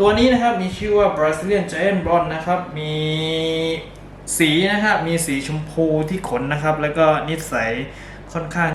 ตัวนี้นะครับมีชื่อว่า Brazilian Giant Blonde นะครับ มีสีนะครับมีสีชมพูที่ขนนะครับ แล้วก็นิสัยค่อนข้าง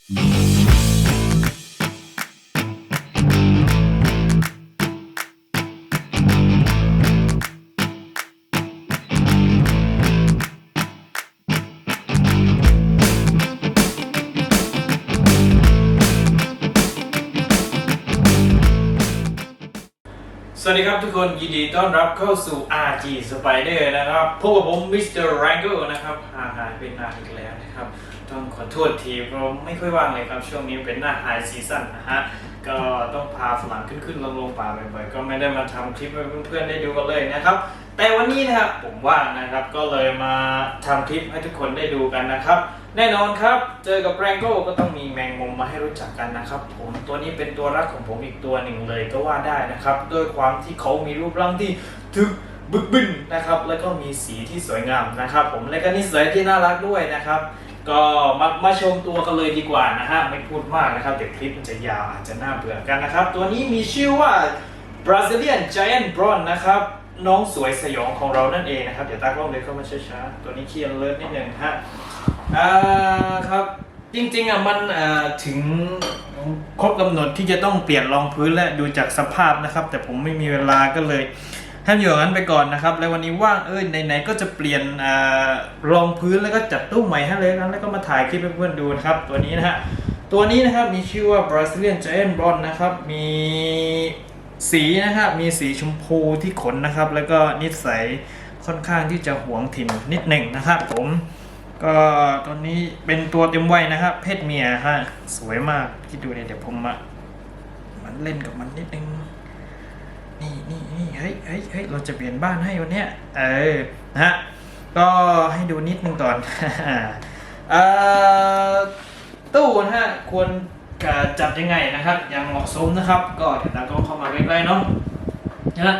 กคนยินดีต้อนรับเข้าสู่ RG Spider นะครับพบกับผมมิสเตอร์แรงเกิลนะครับหางหายเป็นนานอีกแล้วนะครับ ต้องขอโทษทีเพราะไม่ค่อยว่างเลยครับ ช่วงนี้เป็นหน้าไฮซีซั่นนะฮะ ก็ต้องพาฝรั่งขึ้นขึ้นลงลงป่าบ่อยๆ ก็ไม่ได้มาทำคลิปให้เพื่อนๆได้ดูกันเลยนะครับ แต่วันนี้นะครับผมว่างนะครับก็เลยมาทำคลิปให้ทุกคนได้ดูกันนะครับ แน่นอนครับ เจอกับแรงโก้ก็ต้องมีแมงมุมมาให้รู้จักกันนะครับ ผมตัวนี้เป็นตัวรักของผมอีกตัวหนึ่งเลยก็ว่าได้นะครับ ด้วยความที่เขามีรูปร่างที่ถึกบึกบึนนะครับ แล้วก็มีสีที่สวยงามนะครับ ผมและก็นิสัยที่น่ารักด้วยนะครับ ก็มามาชมตัวกันเลยดีกว่านะฮะไม่พูดมากนะครับเดี๋ยวคลิปมันจะยาวอาจจะน่าเบื่อกันนะครับ ตัวนี้มีชื่อว่า Brazilian Giant Bronze นะครับน้องสวยสยองของเรานั่นเองนะครับเดี๋ยวตากล้องเลยเข้ามาช้าๆตัวนี้เคียนเลิศนิดหนึ่งฮะ อ่าครับจริงๆอะมันอ่าถึงครบกำหนดที่จะต้องเปลี่ยนรองพื้นและดูจากสภาพนะครับ แต่ผมไม่มีเวลาก็เลยให้อยู่อย่างนั้นไปก่อนนะครับ แล้ววันนี้ว่างเอ้ยไหนๆก็จะเปลี่ยนอ่ารองพื้นแล้วก็จัดตู้ใหม่ให้เลยนะแล้วก็มาถ่ายคลิปให้เพื่อนๆดูนะครับ ตัวนี้นะฮะตัวนี้นะครับมีชื่อว่า Brazilian Giant Blonde นะครับมีสีนะครับมีสีชมพูที่ขนนะครับ แล้วก็นิสัยค่อนข้างที่จะหวงถิ่นนิดหนึ่งนะครับผม ก็ตอนนี้เป็นตัวเต็มวัยนะครับ เพศเมียฮะ สวยมากคิดดูเนี่ยเดี๋ยวผมมามันเล่นกับมันนิดนึง นี่นี่นี่เฮ้ยเฮ้ยเฮ้ยเราจะเปลี่ยนบ้านให้วันเนี้ยเออนะฮะก็ให้ดูนิดนึงก่อนเอ่อตู้นะฮะควรจัดยังไงนะครับ อย่างเหมาะสมนะครับ ก็เดี๋ยวเราก็เข้ามาใกล้ๆเนาะนะฮะ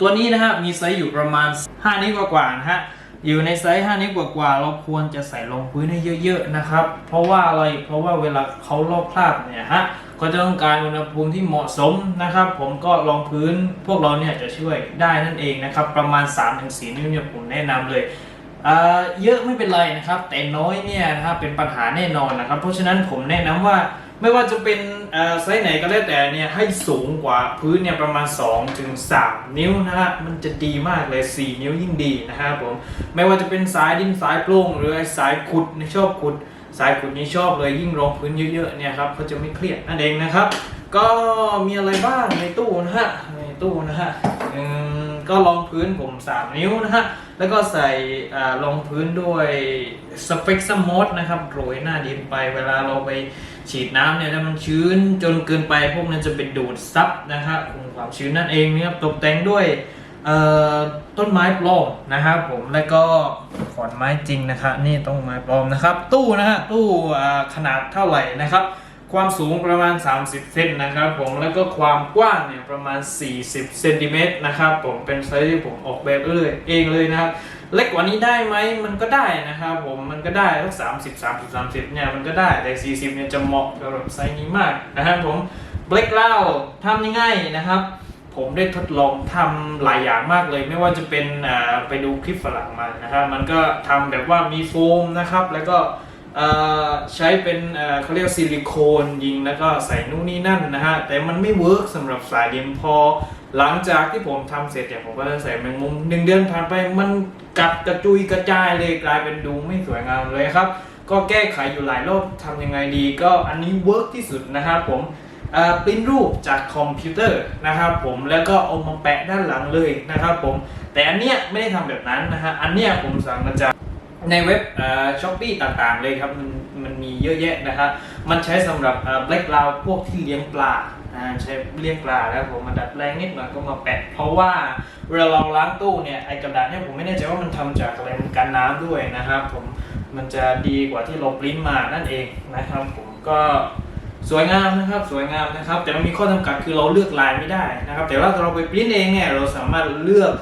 ตัวนี้นะฮะมีไซส์อยู่ประมาณ 5 นิ้วกว่าๆนะฮะ อยู่ในไซส์5นิ้วกว่าๆเราควรจะใส่รองพื้นให้เยอะๆนะครับ เพราะว่าอะไรเพราะว่าเวลาเขาลอกคราบเนี่ยฮะก็จะต้องการอุณหภูมิที่เหมาะสมนะครับ ผมก็รองพื้นพวกเราเนี่ยจะช่วยได้นั่นเองนะครับ ประมาณ 3-4 นิ้วเนี่ยผมแนะนำเลยอ่าเยอะไม่เป็นไรนะครับ แต่น้อยเนี่ยนะครับเป็นปัญหาแน่นอนนะครับ เพราะฉะนั้นผมแนะนำว่า ไม่ว่าจะเป็นอ่าไซส์ไหนก็แล้วแต่เนี่ยให้สูงกว่าพื้นเนี่ยประมาณ 2-3ถึง3นิ้วนะฮะมันจะดีมากเลย 4 นิ้วยิ่งดีนะครับผมไม่ว่าจะเป็นสายดินสายโปร่งหรือสายขุดนี่ชอบขุด สายขุดนี้ชอบเลยยิ่งรองพื้นเยอะๆเนี่ยครับเขาจะไม่เครียดนั่นเองนะครับ ก็มีอะไรบ้างในตู้นะฮะในตู้นะฮะก็รองพื้นผม 3 นิ้วนะฮะ แล้วก็ใส่รองพื้นด้วยสเปกซัมมอสนะครับโรยหน้าดินไปเวลาเราไป ฉีดน้ำเนี่ยถ้ามันชื้นจนเกินไปพวกนั้นจะเป็นดูดซับนะฮะคงความชื้นนั่นเองนะครับตกแต่งด้วยต้นไม้ปลอมนะครับผมแล้วก็ขอนไม้จริงนะครับนี่ต้นไม้ปลอมนะครับ ตู้นะฮะตู้ขนาดเท่าไหร่นะครับ ความสูงประมาณ 30เซนนะครับผมแล้วก็ความกว้างเนี่ยประมาณ 40เซนติเมตรนะครับผมเป็นไซส์ที่ผมออกแบบเลยเองเลยนะครับ เล็กกว่านี้ได้ไหมมันก็ได้นะครับผมมันก็ได้สักสามสิบสามสิบสามสิบเนี่ยมันก็ได้แต่สี่สิบเนี่ยจะเหมาะกับแบบไซส์นี้มากนะครับผมเบรกเล่าทำง่ายๆนะครับ ผมได้ทดลองทำหลายอย่างมากเลย ไม่ว่าจะเป็นอ่าไปดูคลิปฝรั่งมานะครับมันก็ทำแบบว่ามีโฟมนะครับแล้วก็อ่อใช้เป็นเอ่อเขาเรียกซิลิโคนยิงแล้วก็ใส่นู่นนี่นั่นนะฮะแต่มันไม่เวิร์กสำหรับสายดินพอ หลังจากที่ผมทำเสร็จเนี่ยผมก็จะใส่แมงมุมหนึ่งเดือนผ่านไปมันกัดกระจุยกระจายเลยกลายเป็นดูไม่สวยงามเลยครับ ก็แก้ไขอยู่หลายรอบทำยังไงดี ก็อันนี้เวิร์กที่สุดนะครับผมปริ้นรูปจากคอมพิวเตอร์นะครับผมแล้วก็เอามาแปะด้านหลังเลยนะครับผมแต่อันเนี้ยไม่ได้ทำแบบนั้นนะฮะอันเนี้ยผมสั่งมาจากในเว็บช้อปปี้ต่างๆเลยครับมันมันมีเยอะแยะนะครับมันใช้สำหรับแบล็กกราวพวกที่เลี้ยงปลา ใช้เลี้ยงปลาแล้วผมมาดัดแปลงนิดหน่อยก็มาแปะ เพราะว่าเวลาเราล้างตู้เนี่ยไอกระดาษเนี่ยผมไม่แน่ใจว่ามันทำจากอะไรมันกันน้ำด้วยนะครับ ผมมันจะดีกว่าที่เราปริ้นมานั่นเองนะครับ ผมก็สวยงามนะครับสวยงามนะครับ แต่มันมีข้อจำกัดคือเราเลือกลายไม่ได้นะครับ แต่ว่าเราไปปริ้นเองเนี่ยเราสามารถเลือก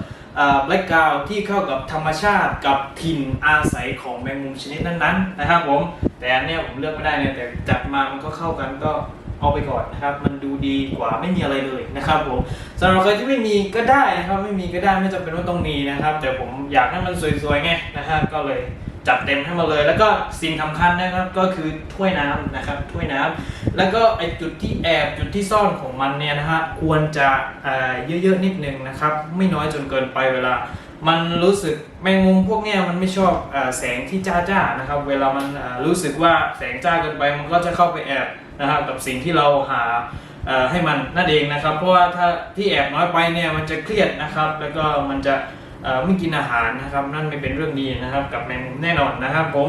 แบล็กกราวที่เข้ากับธรรมชาติกับถิ่นอาศัยของแมงมุมชนิดนั้นๆ นะครับผมแต่อันเนี้ยผมเลือกไม่ได้เลยแต่จัดมามันก็เข้ากันก็ เอาไปก่อนนะครับมันดูดีกว่าไม่มีอะไรเลยนะครับผมสำหรับใครที่ไม่มีก็ได้นะครับไม่มีก็ได้ไม่จำเป็นว่าต้องมีนะครับ แต่ผมอยากให้มันสวยๆไงนะฮะก็เลยจัดเต็มให้มาเลย แล้วก็สิ่งสำคัญนะครับก็คือถ้วยน้ำนะครับถ้วยน้ำแล้วก็ไอจุดที่แอบจุดที่ซ่อนของมันเนี่ยนะฮะควรจะเยอะๆนิดนึงนะครับไม่น้อยจนเกินไปเวลา มันรู้สึกแมงมุมพวกเนี้ยมันไม่ชอบอแสงที่จ้าจ้าๆนะครับ เวลามันรู้สึกว่าแสงจ้าเกินไปมันก็จะเข้าไปแอบนะครับกับสิ่งที่เราหาให้มันนั่นเองนะครับ เพราะว่าถ้าที่แอบน้อยไปเนี่ยมันจะเครียดนะครับ แล้วก็มันจะไม่กินอาหารนะครับนั่นไม่เป็นเรื่องดีนะครับกับแมงมุมแน่นอนนะครับ ผม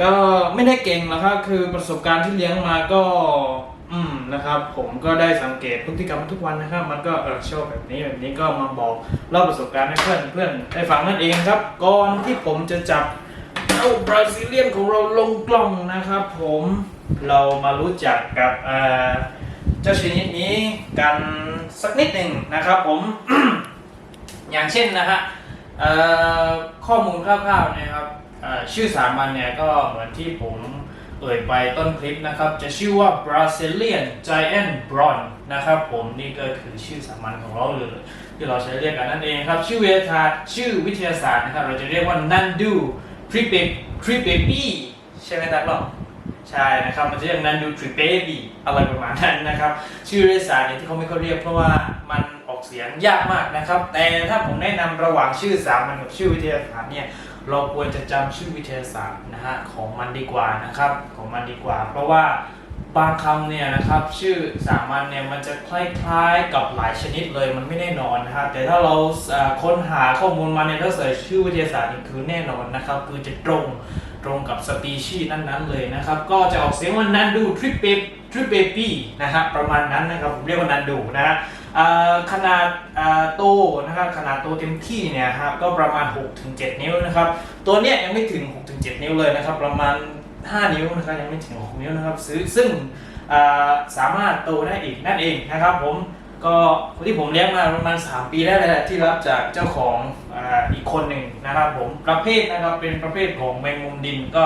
ก็ไม่ได้เก่งหรอกครับคือประสบการณ์ที่เลี้ยงมาก็อืมนะครับ ผมก็ได้สังเกตพฤติกรรมทุกวันนะครับ มันก็เออชอบแบบนี้แบบนี้ก็มาบอกเล่าประสบการณ์ให้เพื่อนเพื่อนได้ฟังนั่นเองครับ ก่อนที่ผมจะจับเจ้าบราซิเลียนของเราลงกล้องนะครับ ผม เรามารู้จักกับเจ้าชนิดนี้กันสักนิดหนึ่งนะครับผม อย่างเช่นนะฮะข้อมูลคร่าวๆนะครับชื่อสามัญเนี่ยก็เหมือนที่ผมเอ่ยไปต้นคลิปนะครับ จะชื่อว่า Brazilian Giant Bron นะครับผมนี่ก็คือชื่อสามัญของเราเลยที่เราใช้เรียกกันนั่นเองครับ ชื่อวิทยาศาสตร์ชื่อวิทยาศาสตร์นะครับเราจะเรียกว่า Nandu t r e t r i p e b ใช่ไหมครับล่ะ ใช่นะครับมันจะเรียกนันดูทริเบบีอะไรประมาณนั้นนะครับ ชื่อเรียกสารเนี่ยที่เขาไม่เขาเรียกเพราะว่ามันออกเสียงยากมากนะครับ แต่ถ้าผมแนะนำระหว่างชื่อสามัญกับชื่อวิทยาศาสตร์เนี่ยเราควรจะจำชื่อวิทยาศาสตร์นะฮะของมันดีกว่านะครับของมันดีกว่า เพราะว่าบางคำเนี่ยนะครับชื่อสามัญเนี่ยมันจะคล้ายๆกับหลายชนิดเลยมันไม่แน่นอนนะครับแต่ถ้าเราค้นหาข้อมูลมาเนี่ยถ้าเสิร์ชชื่อวิทยาศาสตร์นี่คือแน่นอนนะครับ คือจะตรง ตรงกับสปีชีส์นั้นๆเลยนะครับ ก็จะออกเสียงว่านันดูทริปเปทริปเปปี้นะฮะประมาณนั้นนะครับผมเรียกว่านันดูนะฮะขนาดโตนะครับขนาดโตเต็มที่เนี่ยครับก็ประมาณ 6-7 นิ้วนะครับตัวเนี้ยยังไม่ถึง 6-7 นิ้วเลยนะครับประมาณ 5 นิ้วนะครับยังไม่ถึง 6 นิ้วนะครับซื้อซึ่งสามารถโตได้อีกนั่นเองนะครับผมก็ที่ผมเลี้ยงมาประมาณ 3 ปีแล้วแหละที่รับจากเจ้าของ อีกคนหนึ่งนะครับผมประเภทนะครับเป็นประเภทของแมงมุมดินก็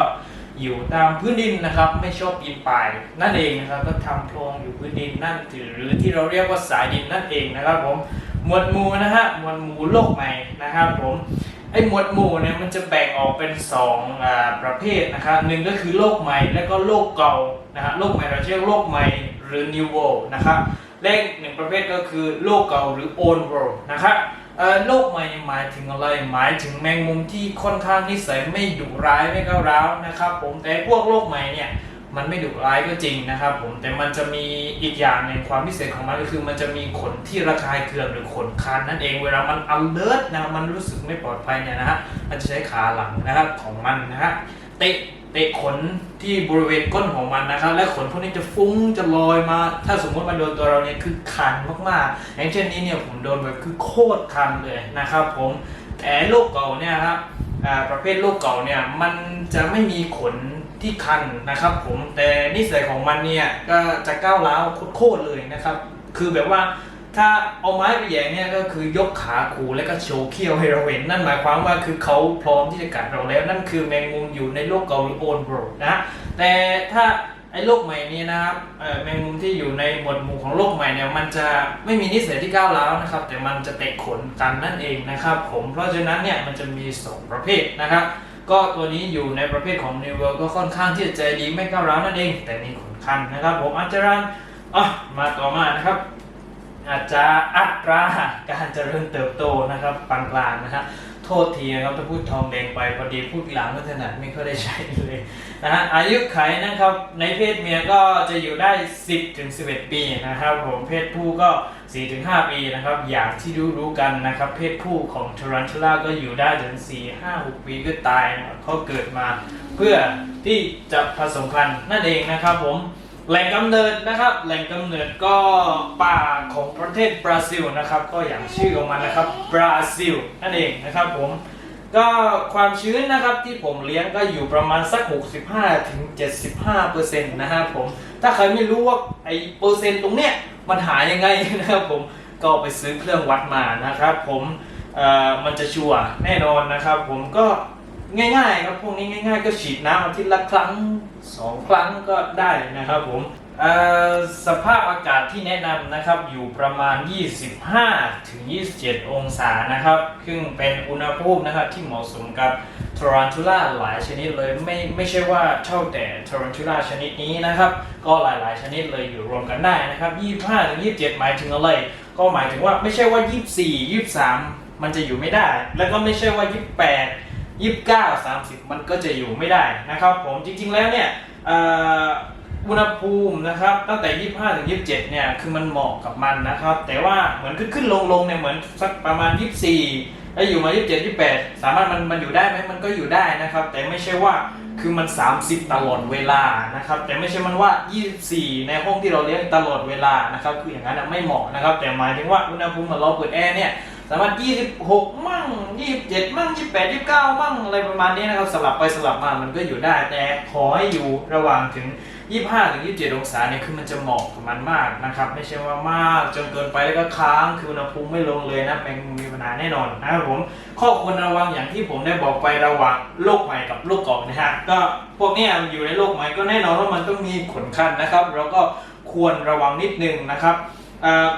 อยู่ตามพื้นดินนะครับ ไม่ชอบปีนป่ายนั่นเองนะครับก็ทำโพรงอยู่พื้นดินนั่นหรือที่เราเรียกว่าสายดินนั่นเองนะครับผมหมวดหมู่นะฮะหมวดหมู่โลกใหม่นะครับผมไอ้หมวดหมู่เนี่ยมันจะแบ่งออกเป็น2อ่าประเภทนะครับหนึ่งก็คือโลกใหม่และก็โลกเก่านะฮะโลกใหม่เราเรียกโลกใหม่หรือ new world นะครับเลขหนึ่งประเภทก็คือโลกเก่าหรือ old world นะครับ โลกใหม่หมายถึงอะไร หมายถึงแมงมุมที่ค่อนข้างนิสัยไม่ดุร้ายไม่ก้าวร้าวนะครับ ผมแต่พวกโลกใหม่เนี่ยมันไม่ดุร้ายก็จริงนะครับผมแต่มันจะมีอีกอย่างหนึ่งความพิเศษของมันก็คือ มันจะมีขนที่ระคายเคืองหรือขนคันนั่นเองเวลามัน alert นะมันรู้สึกไม่ปลอดภัยเนี่ยนะฮะมันจะใช้ขาหลังนะครับของมันนะฮะเตะ เตะขนที่บริเวณก้นของมันนะครับ และขนพวกนี้จะฟุ้งจะลอยมา ถ้าสมมติมันโดนตัวเราเนี่ยคือคันมากๆ อย่างเช่นนี้เนี่ยผมโดนแบบคือโคตรคันเลยนะครับ ผมแต่โรคเก่าเนี่ยครับอ่าประเภทโรคเก่าเนี่ยมันจะไม่มีขนที่คันนะครับ ผมแต่นิสัยของมันเนี่ยก็จะก้าวร้าวโคตรเลยนะครับ คือแบบว่า ถ้าเอาไม้ไปแหย่เนี่ยก็คือยกขาขู่แล้วก็โชว์เขี้ยวให้เราเห็นนั่นหมายความว่าคือเขาพร้อมที่จะกัดเราแล้ว นั่นคือแมงมุมอยู่ในโลกเก่าหรือโอนโบรนะแต่ถ้าไอ้โลกใหม่นี้นะครับแมงมุมที่อยู่ในหมวดหมู่ของโลกใหม่เนี่ยมันจะไม่มีนิสัยที่ก้าวร้าวนะครับ แต่มันจะเตะขนกันนั่นเองนะครับ ผมเพราะฉะนั้นเนี่ยมันจะมีสองประเภทนะครับ ก็ตัวนี้อยู่ในประเภทของ New World ก็ค่อนข้างที่จะใจดีไม่ก้าวร้าวนั่นเอง แต่มีขนคันนะครับ ผมอาจจะรันอะมาต่อมานะครับ อาจจะอัตราการเจริญเติบโตนะครับปานกลางนะฮะโทษทีนะครับถ้าพูดทองแดงไปพอดีพูดหลังก็ถนัดไม่ค่อยได้ใช้เลยนะฮะอายุไขนะครับในเพศเมียก็จะอยู่ได้ 10ถึง11 ปีนะครับผมเพศผู้ก็ 4 ถึง 5 ปีนะครับอย่างที่รู้รู้กันนะครับเพศผู้ของทรันทูล่าก็อยู่ได้ถึง 4 5 6 ปีก็ตายนะครับเขาเกิดมาเพื่อที่จะผสมพันธุ์นั่นเองนะครับผม แหล่งกำเนิดนะครับ แหล่งกำเนิดก็ป่าของประเทศบราซิลนะครับ ก็อย่างชื่อของมันนะครับบราซิลนั่นเองนะครับผมก็ความชื้นนะครับที่ผมเลี้ยงก็อยู่ประมาณสัก 65ถึง75เปอร์เซ็นต์นะครับผมถ้าใครไม่รู้ว่าไอ้เปอร์เซ็นต์ตรงเนี้ยมันหายังไงนะครับผมก็ไปซื้อเครื่องวัดมานะครับ ผมเอ่อมันจะชัวร์แน่นอนนะครับ ผมก็ง่ายๆครับพวกนี้ง่าย ๆ ก็ฉีดน้ำอาทิตย์ละครั้ง สองครั้งก็ได้นะครับผมสภาพอากาศที่แนะนำนะครับอยู่ประมาณ 25ถึง27 องศานะครับซึ่งเป็นอุณหภูมินะครับที่เหมาะสมกับทรันทูล่าหลายชนิดเลยไม่ไม่ใช่ว่าเท่าแต่ทรันทูล่าชนิดนี้นะครับ ก็หลายๆ ชนิดเลยอยู่รวมกันได้นะครับ25ถึง27 หมายถึงอะไร ก็หมายถึงว่าไม่ใช่ว่า 24 23 มันจะอยู่ไม่ได้ แล้วก็ไม่ใช่ว่า 28 29 30มันก็จะอยู่ไม่ได้นะครับ ผมจริงๆแล้วเนี่ยอุณหภูมินะครับตั้งแต่25ถึง27เนี่ยคือมันเหมาะกับมันนะครับ แต่ว่าเหมือนขึ้นขึ้นลงลงเนี่ยเหมือนสักประมาณ24แล้วอยู่มา27 28สามารถมันมันอยู่ได้ไหมมันก็อยู่ได้นะครับ แต่ไม่ใช่ว่าคือมัน 30 ตลอดเวลานะครับ แต่ไม่ใช่มันว่า 24 ในห้องที่เราเลี้ยงตลอดเวลานะครับ คืออย่างนั้นไม่เหมาะนะครับ แต่หมายถึงว่าอุณหภูมิขอเราเปิดแอร์เนี่ย สามารถ 26 มั่ง 27 มั่ง 28 29 มั่ง อะไรประมาณนี้นะครับ สลับไปสลับมามันก็อยู่ได้ แต่ขอให้อยู่ระหว่างถึง 25 ถึง 27 องศาเนี่ยคือมันจะเหมาะกับมันมากนะครับ ไม่ใช่ว่ามากจนเกินไปแล้วก็ค้าง คืออุณหภูมิไม่ลงเลยนะแมงมุมมีปัญหาแน่นอนนะครับผม ข้อควรระวังอย่างที่ผมได้บอกไประหว่างโรคใหม่กับโรคเก่านะฮะ ก็พวกนี้อยู่ในโรคใหม่ก็แน่นอนว่ามันต้องมีขนคันนะครับ แล้วก็ควรระวังนิดนึงนะครับ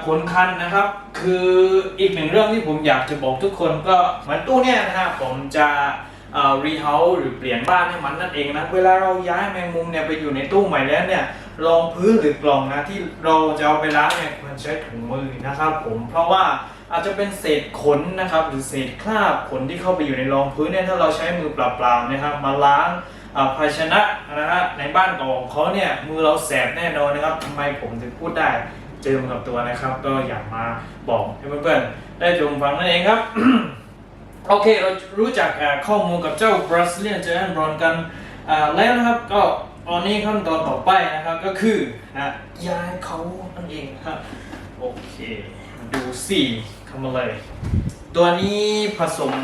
ขนคันนะครับ คืออีกหนึ่งเรื่องที่ผมอยากจะบอกทุกคนก็เหมือนตู้เนี่ยนะฮะผมจะรีเฮาหรือเปลี่ยนบ้านให้มันนั่นเองนะเวลาเราย้ายแมงมุมเนี่ยไปอยู่ในตู้ใหม่แล้วเนี่ยรองพื้นหรือกล่องนะที่เราจะเอาไปล้างเนี่ยควรใช้ถุงมือนะครับผมเพราะว่าอาจจะเป็นเศษขนนะครับหรือเศษคราบขนที่เข้าไปอยู่ในรองพื้นเนี่ยถ้าเราใช้มือเปล่าๆนะครับมาล้างอ่าภาชนะนะฮะในบ้านเก่าของเขาเนี่ยมือเราแสบแน่นอนนะครับทำไมผมถึงพูดได้ เจอมากับตัวนะครับ ก็อยากมาบอกให้เพื่อนๆได้จงฟังนั่นเองครับ โอเคเรารู้จักอ่าข้อมูลกับเจ้า Brazilian Giant Bron กันอ่าแล้วนะครับก็ตอนนี้ขั้นตอนต่อไปนะครับก็คือนะย้ายเขานั่นเองครับโอเคมาดูสิเข้ามาเลยตัวนี้ผสม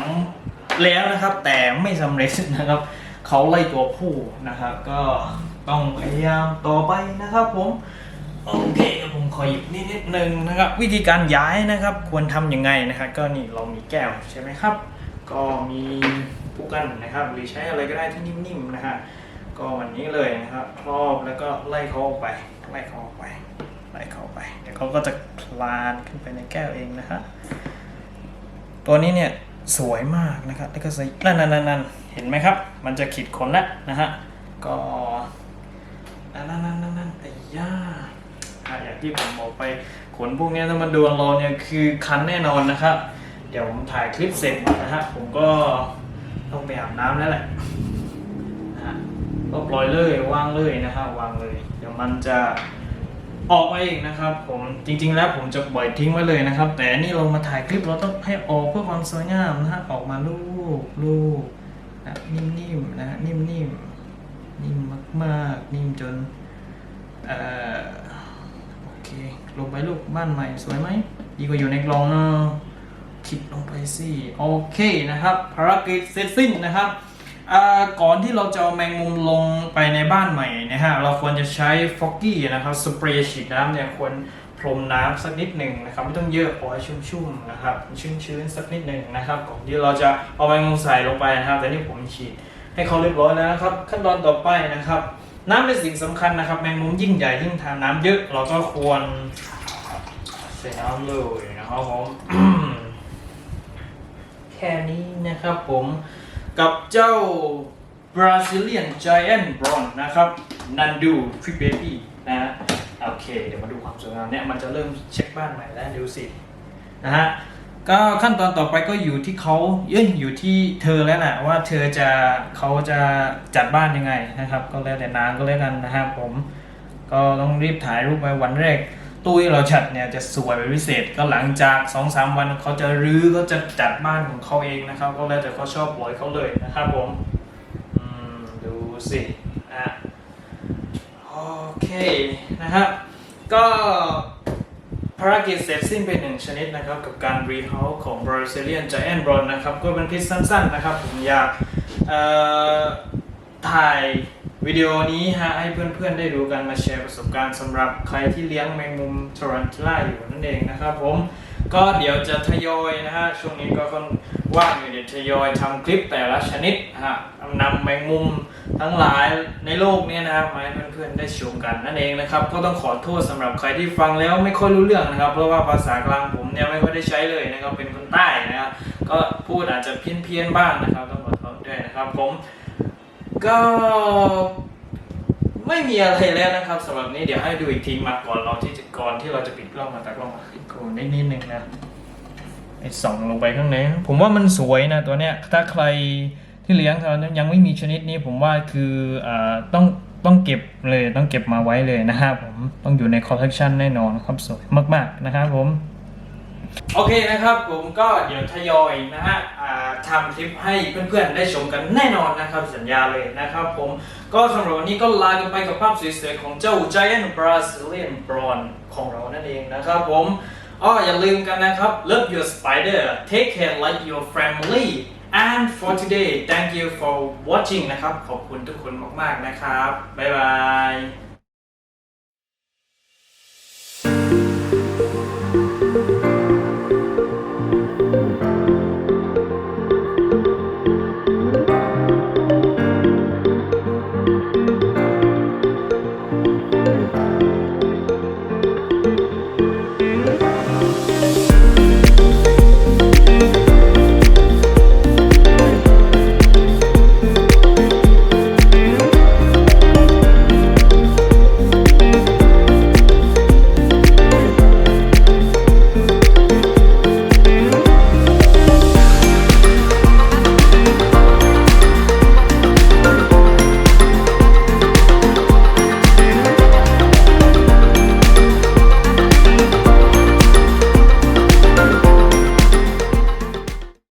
แล้วนะครับ แต่ไม่สำเร็จนะครับเขาไล่ตัวผู้นะครับ ก็ต้องพยายามต่อไปนะครับผม โอเคครับผมขอหยิบนิดนิดนึงนะครับ วิธีการย้ายนะครับ ควรทำยังไงนะครับก็นี่เรามีแก้วใช่ไหมครับ ก็มีผู้กันนะครับ หรือใช้อะไรก็ได้ที่นิ่มๆนะฮะก็วันนี้เลยนะครับครอบแล้วก็ไล่เขาออกไปไล่เขาออกไปไล่เขาออกไปเดี๋ยวเขาก็จะคลานขึ้นไปในแก้วเองนะฮะตัวนี้เนี่ยสวยมากนะครับแล้วก็ใส่นั่นนั่นนั่นเห็นไหมครับ มันจะขีดขนแล้วนะฮะก็นั่นนั่นนั่นนั่นนั่นไอ้ย่า อย่างที่ผมบอกไปขนพวกนี้ถ้ามันโดนเราเนี่ยคือคันแน่นอนนะครับ เดี๋ยวผมถ่ายคลิปเสร็จนะฮะผมก็ต้องไปอาบน้ำแล้วแหละนะฮะก็ปล่อยเลยวางเลยนะฮะวางเลย เดี๋ยวมันจะออกมาเองนะครับ ผมจริง ๆ แล้วผมจะปล่อยทิ้งไว้เลยนะครับ แต่นี่เรามาถ่ายคลิปเราต้องให้ออกเพื่อความสวยงามนะฮะออกมาลูกลูกนะนิ่มๆนะฮะนิ่มๆนิ่มมากๆ นิ่มจนเอ่อ ลงไปลูกบ้านใหม่สวยไหมดีกว่าอยู่ในกล่องเนอะคิดลงไปสิโอเคนะครับ ภารกิจเสร็จสิ้นนะครับก่อนที่เราจะเอาแมงมุมลงไปในบ้านใหม่นะฮะเราควรจะใช้ฟอกกี้นะครับสเปรย์ฉีดน้ำเนี่ยควรพรมน้ำสักนิดหนึ่งนะครับไม่ต้องเยอะพอให้ชุ่มๆนะครับชื้นๆสักนิดหนึ่งนะครับก่อนที่เราจะเอาแมงมุมใส่ลงไปนะครับแต่นี่ผมฉีดให้เขาเรียบร้อยแล้วนะครับ ขั้นตอนต่อไปนะครับ น้ำเป็นสิ่งสำคัญนะครับ แมงมุมยิ่งใหญ่ยิ่งทานน้ำเยอะ เราก็ควรใส่น้ำเลยนะครับผมแค่นี้นะครับผมกับเจ้า Brazilian Giant Bron นะครับ Nandu Quick Baby นะฮะโอเค เดี๋ยวมาดูความสวยงามเนี่ย มันจะเริ่มเช็คบ้านใหม่แล้วดูสิ นะฮะ ก็ขั้นตอนต่อไปก็อยู่ที่เขาเอ้ยอยู่ที่เธอแล้วแหละว่าเธอจะเขาจะจัดบ้านยังไงนะครับ ก็แล้วแต่นางก็แล้วกันนะครับผมก็ต้องรีบถ่ายรูปไปวันแรกตู้ที่เราจัดเนี่ยจะสวยเป็นพิเศษก็หลังจาก2อสวันเขาจะรื้อเขาจะจัดบ้านของเขาเองนะครับ ก็แล้วแต่เขาชอบปล่อยเขาเลยนะครับผมอืมดูสิอะโอเคนะครับก็ ภารกิจเสร็จสิ้นไปหนึ่งชนิดนะครับ กับการรีเฮาส์ของ Brazilian Giant Bron นะครับ ก็เป็นคลิปสั้นๆนะครับ ผมอยากถ่ายวิดีโอนี้ฮะให้เพื่อนๆได้ดูกันมาแชร์ประสบการณ์สำหรับใครที่เลี้ยงแมงมุมทรันทูล่าอยู่นั่นเองนะครับผมก็เดี๋ยวจะทยอยนะฮะช่วงนี้ก็คนว่างอยู่เดี๋ยวทยอยทำคลิปแต่ละชนิดฮะนำแมงมุม ทั้งหลายในโลกนี้นะครับมาให้เพื่อนๆได้ชมกันนั่นเองนะครับ ก็ต้องขอโทษสำหรับใครที่ฟังแล้วไม่ค่อยรู้เรื่องนะครับ เพราะว่าภาษากลางผมเนี่ยไม่ค่อยได้ใช้เลยนะครับเป็นคนใต้นะครับก็พูดอาจจะเพี้ยนๆบ้างนะครับต้องขอโทษด้วยนะครับ ผมก็ไม่มีอะไรแล้วนะครับสำหรับนี้เดี๋ยวให้ดูอีกทีมาก่อนเราที่จะก่อนที่เราจะปิดกล้องมาตากล้องมาขึ้นโกนได้นิดนึงนะไอ้ส่องลงไปข้างในผมว่ามันสวยนะตัวเนี้ยถ้าใคร ที่เลี้ยงเขายังไม่มีชนิดนี้ผมว่าคืออต้องต้องเก็บเลยต้องเก็บมาไว้เลยนะครับผมต้องอยู่ในคอลเลกชันแน่นอนครับสวยมาก ๆ นะครับผมโอเคนะครับผมก็เดี๋ยวทยอยนะฮะทำคลิปให้เพื่อนๆได้ชมกันแน่นอนนะครับสัญญาเลยนะครับผมก็สำหรับวันนี้ก็ลากันไปกับภาพสวยๆของเจ้า Giant Brazilian Prawn ของเรานั่นเองนะครับผมอ้ออย่าลืมกันนะครับ Love your spider take care like your family and for today thank you for watching นะครับ ขอบคุณทุกคนมาก ๆ นะครับ บ๊ายบาย